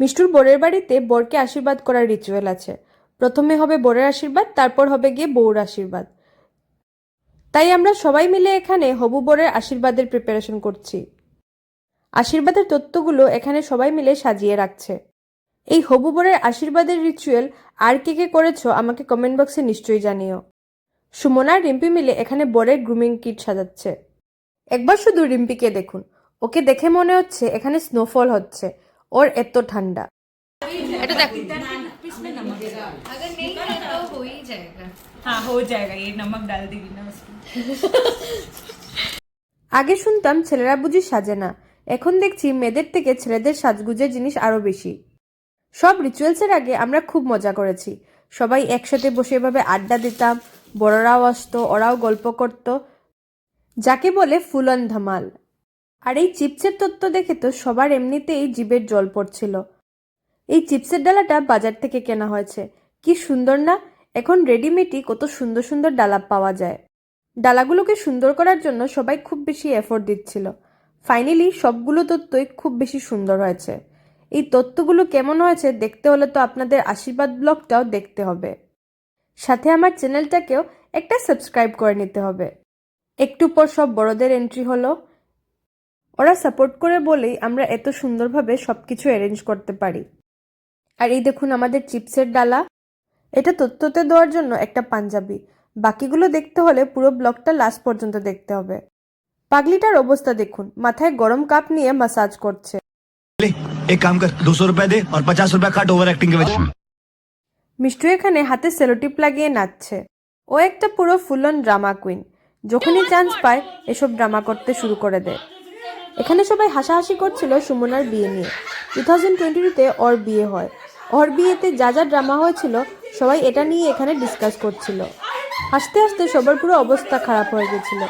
মিষ্টুর বরের বাড়িতে বরকে আশীর্বাদ করার রিচুয়াল আছে। প্রথমে হবে বরের আশীর্বাদ, তারপর হবে গিয়ে বউর আশীর্বাদ। তাই আমরা সবাই মিলে এখানে হবু বরের আশীর্বাদের প্রিপারেশন করছি। আশীর্বাদের তত্ত্বগুলো এখানে সবাই মিলে সাজিয়ে রাখছে। এই হবু বরের আশীর্বাদের রিচুয়াল আর কে কে করেছ আমাকে কমেন্ট বক্সে নিশ্চয়ই জানিও। সুমনা আর রিম্পি মিলে এখানে বরের গ্রুমিং কিট সাজাচ্ছে। একবার শুধু রিম্পিকে দেখুন। ওকে দেখে মনে হচ্ছে এখানে স্নোফল হচ্ছে। ওর এত ঠান্ডা এটা দেখ अगर नहीं है तो हो ही जाएगा हाँ हो जाएगा ये नमक डाल देगी ना उसमें আগে শুনতাম ছেলেরা বুঝি সাজে না এখন দেখছি মেয়েদের থেকে ছেলেদের সাজগুজের জিনিস আরো বেশি সব রিচুয়ালসের আগে আমরা খুব মজা করেছি সবাই একসাথে বসে এভাবে আড্ডা দিতাম বড়রাও আসতো ওরাও গল্প করত যাকে বলে ফুলন ধামাল আর এই চিপসের তত্ত্ব দেখে তো সবার এমনিতেই জিভের জল পড়ছিল। এই চিপসের ডালাটা বাজার থেকে কেনা হয়েছে। কি সুন্দর না? এখন রেডিমেডই কত সুন্দর সুন্দর ডালা পাওয়া যায়। ডালাগুলোকে সুন্দর করার জন্য সবাই খুব বেশি এফোর্ট দিচ্ছিল। ফাইনালি সবগুলো তত্ত্বই খুব বেশি সুন্দর হয়েছে। এই তত্ত্বগুলো কেমন হয়েছে দেখতে হলে তো আপনাদের আশীর্বাদ ব্লগটাও দেখতে হবে। সাথে আমার চ্যানেলটাকেও একটা সাবস্ক্রাইব করে নিতে হবে। একটু পর সব বড়দের এন্ট্রি হলো। ওরা সাপোর্ট করে বলেই আমরা এত সুন্দরভাবে সব কিছু অ্যারেঞ্জ করতে পারি। আর এই দেখুন আমাদের চিপসের ডালা। এটা তথ্যতে দেওয়ার জন্য একটা পাঞ্জাবি। বাকিগুলো দেখতে হলে পুরো ব্লকটা লাস্ট পর্যন্ত দেখতে হবে। পাগলিটার অবস্থা দেখুন মাথায় গরম কাপ নিয়ে মাসাজ করছে। এক কাম কর রুপিয়া দে আর পচাশ রুপিয়া কাট ওভার অ্যাক্টিং মিষ্টু এখানে হাতে সেলোটিপ লাগিয়ে নাচছে। ও একটা পুরো ফুলন ড্রামা কুইন যখনই চান্স পায় এসব ড্রামা করতে শুরু করে দেয়। এখানে সবাই হাসাহাসি করছিল সুমনার বিয়ে নিয়ে। টু থাউজেন্ড টোয়েন্টিতে ওর বিয়ে হয়। ওর বিয়েতে যা যা ড্রামা হয়েছিল, সবাই এটা নিয়ে এখানে ডিসকাস করছিল। হাসতে হাসতে সবার পুরো অবস্থা খারাপ হয়ে গেছিল।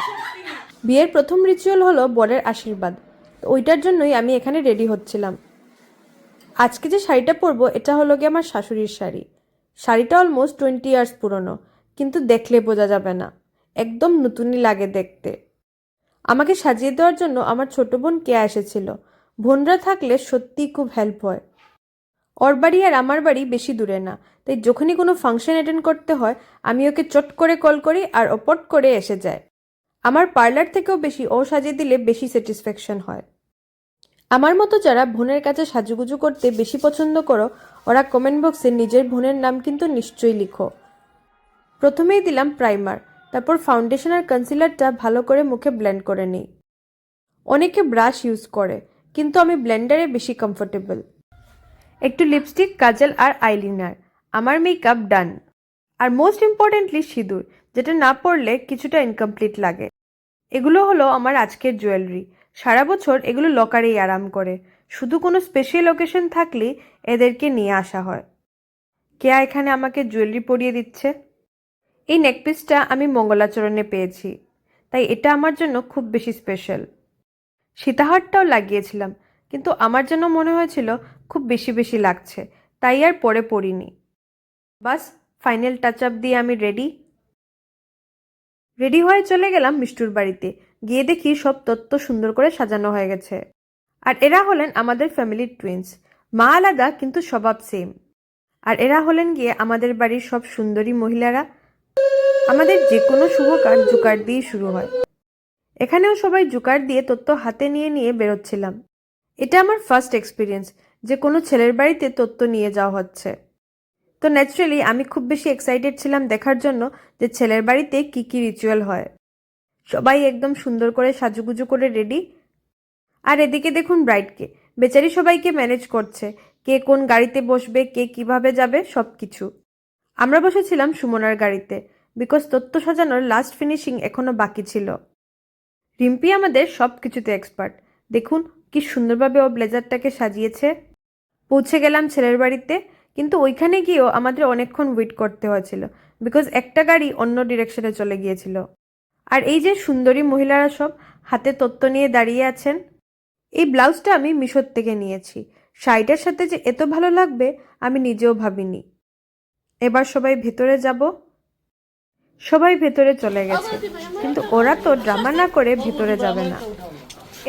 বিয়ের প্রথম রিচুয়াল হলো বরের আশীর্বাদ। ওইটার জন্যই আমি এখানে রেডি হচ্ছিলাম। আজকে যে শাড়িটা পরবো, এটা হলো গিয়ে আমার শাশুড়ির শাড়ি। শাড়িটা অলমোস্ট টোয়েন্টি ইয়ার্স পুরনো, কিন্তু দেখলে বোঝা যাবে না। একদম নতুনই লাগে দেখতে। আমাকে সাজিয়ে দেওয়ার জন্য আমার ছোট বোন কেয়া এসেছিল। বোনরা থাকলে সত্যিই খুব হেল্প হয়। ওর বাড়ি আর আমার বাড়ি বেশি দূরে না, তাই যখনই কোনো ফাংশন অ্যাটেন্ড করতে হয়, আমি ওকে চট করে কল করি আর অপট করে এসে যায়। আমার পার্লার থেকেও বেশি ও সাজিয়ে দিলে বেশি স্যাটিসফ্যাকশন হয়। আমার মতো যারা বোনের কাছে সাজুগুজু করতে বেশি পছন্দ করো, ওরা কমেন্ট বক্সে নিজের বোনের নাম কিন্তু নিশ্চয়ই লিখো। প্রথমেই দিলাম প্রাইমার তারপর ফাউন্ডেশন আর কনসিলারটা ভালো করে মুখে ব্লেন্ড করে নিই। অনেকে ব্রাশ ইউজ করে, কিন্তু আমি ব্লেন্ডারে বেশি কমফোর্টেবল একটু লিপস্টিক কাজল আর আইলিনার আমার মেকআপ ডান আর মোস্ট ইম্পর্টেন্টলি সিঁদুর, যেটা না পরলে কিছুটা ইনকমপ্লিট লাগে। এগুলো হলো আমার আজকের জুয়েলারি সারা বছর এগুলো লকারেই আরাম করে। শুধু কোনো স্পেশাল ওকেশন থাকলেই এদেরকে নিয়ে আসা হয়। কেয়া এখানে আমাকে জুয়েলারি পরিয়ে দিচ্ছে? এই নেকপিসটা আমি মঙ্গলাচরণে পেয়েছি, তাই এটা আমার জন্য খুব বেশি স্পেশাল সীতাহারটাও লাগিয়েছিলাম, কিন্তু আমার জন্য মনে হয়েছিল খুব বেশি বেশি লাগছে, তাই আর পরে পড়িনি বাস ফাইনাল টাচ আপ দিয়ে আমি রেডি রেডি হয়ে চলে গেলাম মিষ্টুর বাড়িতে, গিয়ে দেখি সব তত্ত্ব সুন্দর করে সাজানো হয়ে গেছে। আর এরা হলেন আমাদের ফ্যামিলির টুইন্স মা আলাদা কিন্তু স্বভাব সেম আর এরা হলেন গিয়ে আমাদের বাড়ির সব সুন্দরী মহিলারা আমাদের যে কোনো শুভ কাজ জুকার দিয়েই শুরু হয়। এখানেও সবাই জুকার দিয়ে তত্ত্ব হাতে নিয়ে নিয়ে বেরোচ্ছিলাম। এটা আমার ফার্স্ট এক্সপিরিয়েন্স যে কোনো ছেলের বাড়িতে তত্ত্ব নিয়ে যাওয়া হচ্ছে। তো ন্যাচারালি আমি খুব বেশি এক্সাইটেড ছিলাম দেখার জন্য যে ছেলের বাড়িতে কি কি রিচুয়াল হয়। সবাই একদম সুন্দর করে সাজুগুজু করে রেডি আর এদিকে দেখুন ব্রাইডকে বেচারি সবাইকে ম্যানেজ করছে। কে কোন গাড়িতে বসবে, কে কীভাবে যাবে সব কিছু আমরা বসেছিলাম সুমনার গাড়িতে। বিকজ তত্ত্ব সাজানোর লাস্ট ফিনিশিং এখনও বাকি ছিল। রিম্পি আমাদের সব কিছুতে এক্সপার্ট দেখুন কি সুন্দরভাবে ও ব্লেজারটাকে সাজিয়েছে। পৌঁছে গেলাম ছেলের বাড়িতে, কিন্তু ওইখানে গিয়েও আমাদের অনেকক্ষণ ওয়েট করতে হয়েছিল বিকজ একটা গাড়ি অন্য ডিরেকশনে চলে গিয়েছিল। আর এই যে সুন্দরী মহিলারা সব হাতে তত্ত্ব নিয়ে দাঁড়িয়ে আছেন, এই ব্লাউজটা আমি মিশোর থেকে নিয়েছি। শাড়িটার সাথে যে এত ভালো লাগবে আমি নিজেও ভাবিনি। এবার সবাই ভেতরে যাব। সবাই ভেতরে চলে গেছে। কিন্তু ওরা তো ড্রামা না করে ভেতরে যাবে না।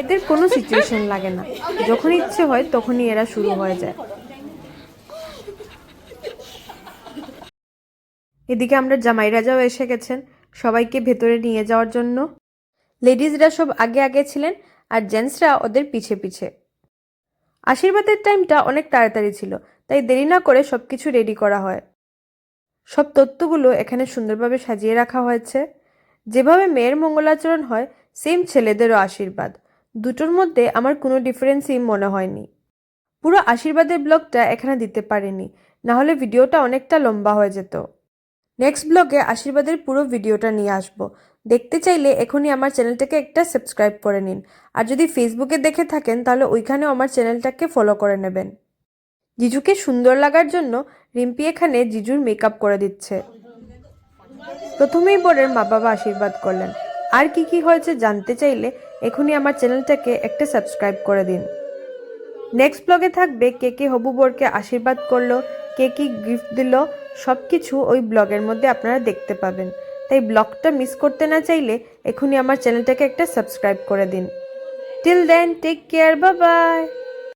এদের কোনো সিচুয়েশন লাগে না। যখন ইচ্ছে হয় তখনই এরা শুরু হয়ে যায়। এদিকে আমরা জামাই রাজাও এসে গেছেন। সবাইকে ভেতরে নিয়ে যাওয়ার জন্য। লেডিজরা সব আগে আগে ছিলেন আর জেন্টসরা ওদের পিছে পিছে। আশীর্বাদের টাইমটা অনেক তাড়াতাড়ি ছিল, তাই দেরি না করে সব কিছু রেডি করা হয়। সব তত্ত্বগুলো এখানে সুন্দরভাবে সাজিয়ে রাখা হয়েছে। যেভাবে মেয়ের মঙ্গলাচরণ হয় সেম ছেলেদেরও আশীর্বাদ। দুটোর মধ্যে আমার কোনো ডিফারেন্সই মনে হয়নি। পুরো আশীর্বাদের ব্লগটা এখানে দিতে পারিনি, না হলে ভিডিওটা অনেকটা লম্বা হয়ে যেত। নেক্সট ব্লগে আশীর্বাদের পুরো ভিডিওটা নিয়ে আসব। দেখতে চাইলে এখনই আমার চ্যানেলটাকে একটা সাবস্ক্রাইব করে নিন। আর যদি ফেসবুকে দেখে থাকেন, তাহলে ওইখানেও আমার চ্যানেলটাকে ফলো করে নেবেন। জিজুকে সুন্দর লাগার জন্য রিম্পি এখানে জিজুর মেকআপ করে দিচ্ছে। প্রথমেই বরের মা বাবা আশীর্বাদ করলেন। আর কি কি হয়েছে জানতে চাইলে এখনই আমার চ্যানেলটাকে একটা সাবস্ক্রাইব করে দিন। নেক্সট ব্লগে থাকবে কে কে হবু বরকে আশীর্বাদ করল, কে কি গিফট দিল সব কিছু ওই ব্লগের মধ্যে আপনারা দেখতে পাবেন। তাই ব্লগটা মিস করতে না চাইলে এখনই আমার চ্যানেলটাকে একটা সাবস্ক্রাইব করে দিন। টিল দেন টেক কেয়ার বা বাই